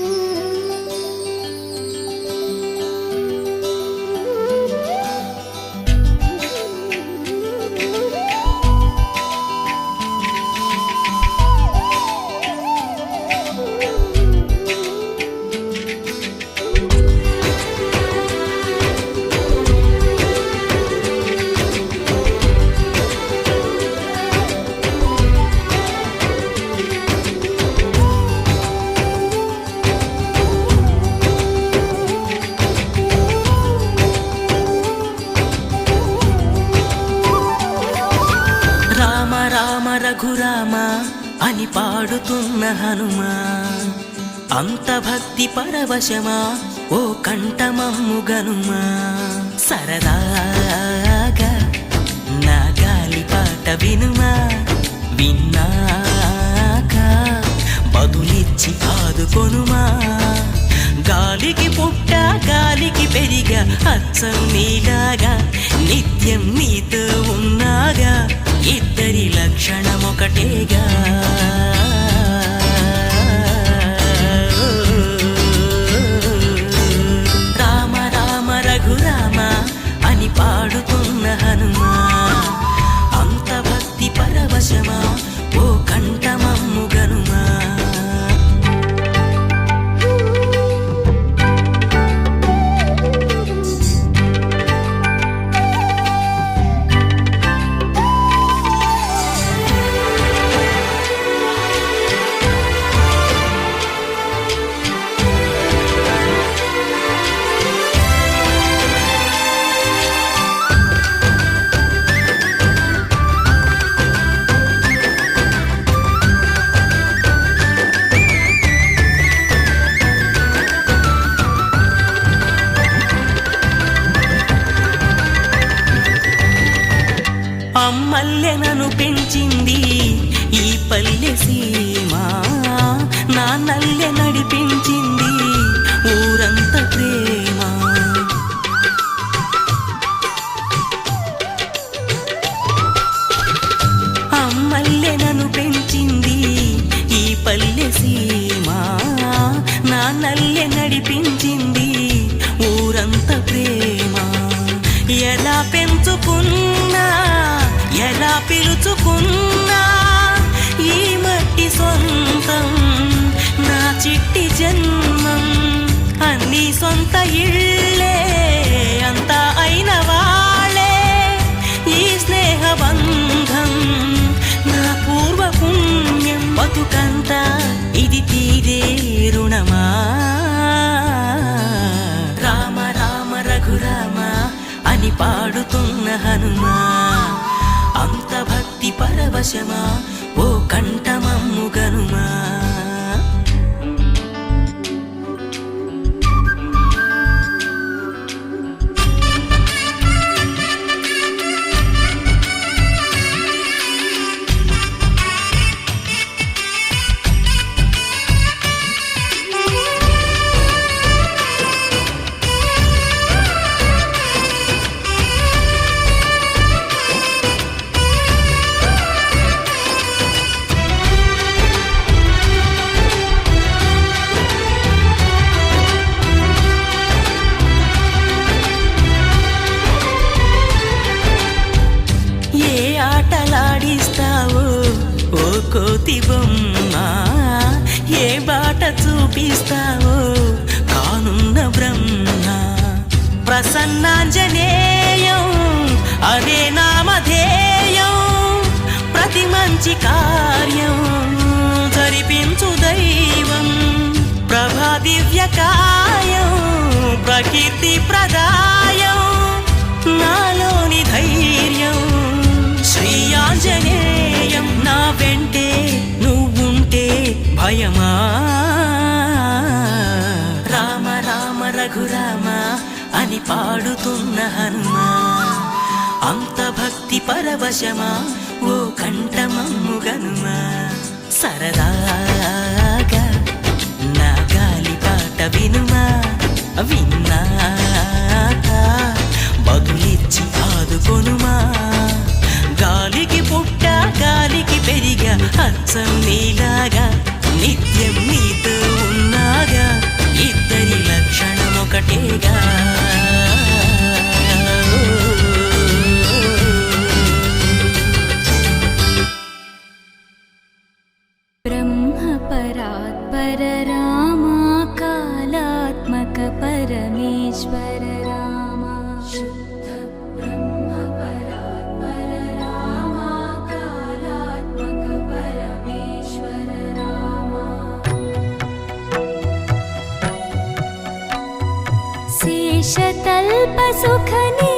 Ooh. అని పాడుతున్న హనుమా అంత భక్తి పరవశమా ఓ కంఠమమ్ము గనుమా సరదాగా నా గాలి పాట వినుమా విన్నాక బదులిచ్చి ఆదుకొనుమా. గాలికి పుట్ట గాలికి పెరిగా అచ్చం నీలాగా నిత్యం నీతో ఉన్నాగా ఇద్దరి లక్షణమొకటేగా. ఎలా పెంచుకున్నా ఎలా పిలుచుకున్నా ఈ మట్టి సొంతం నా చిట్టి జన్మం అన్ని సొంత ఇళ్ళే అంతా అయిన వాళ్ళే ఈ స్నేహబంధం నా పూర్వ పుణ్యం బతుకంతా ఇది తీరే రుణమా? పాడుతున్న హనుమా అంత భక్తి పరవశమా ఓ కంఠమమ్ము ప్రసన్నాంజనేయం అదే నామధేయం ప్రతి మంచి కార్యం జరిపించు దైవం. ప్రభా దివ్యకాయం ప్రకీర్తి ప్రదాయం నాలోని ధైర్యం. శ్రీ ఆంజనేయం నా వెంటే నువ్వుంటే భయమా? పాడుతున్న హనుమ అంత భక్తి పరవశమా ఓ కంఠమమ్ము గనుమ. సరదాగా నా గాలి పాట వినుమా. విన్నాక బదులిచ్చి ఆదుకొనుమా. గాలికి పుట్ట గాలికి పెరిగా అచ్చం నీలాగా నిత్యం నీతో ఉన్నాగా. ఇద్దరి లక్షణం ఒకటేగా परमेश्वर रामा शुद्ध ब्रह्म परात्पर रामा परमेश्वर रामा शेषतल्पसुखनिद्रितरामा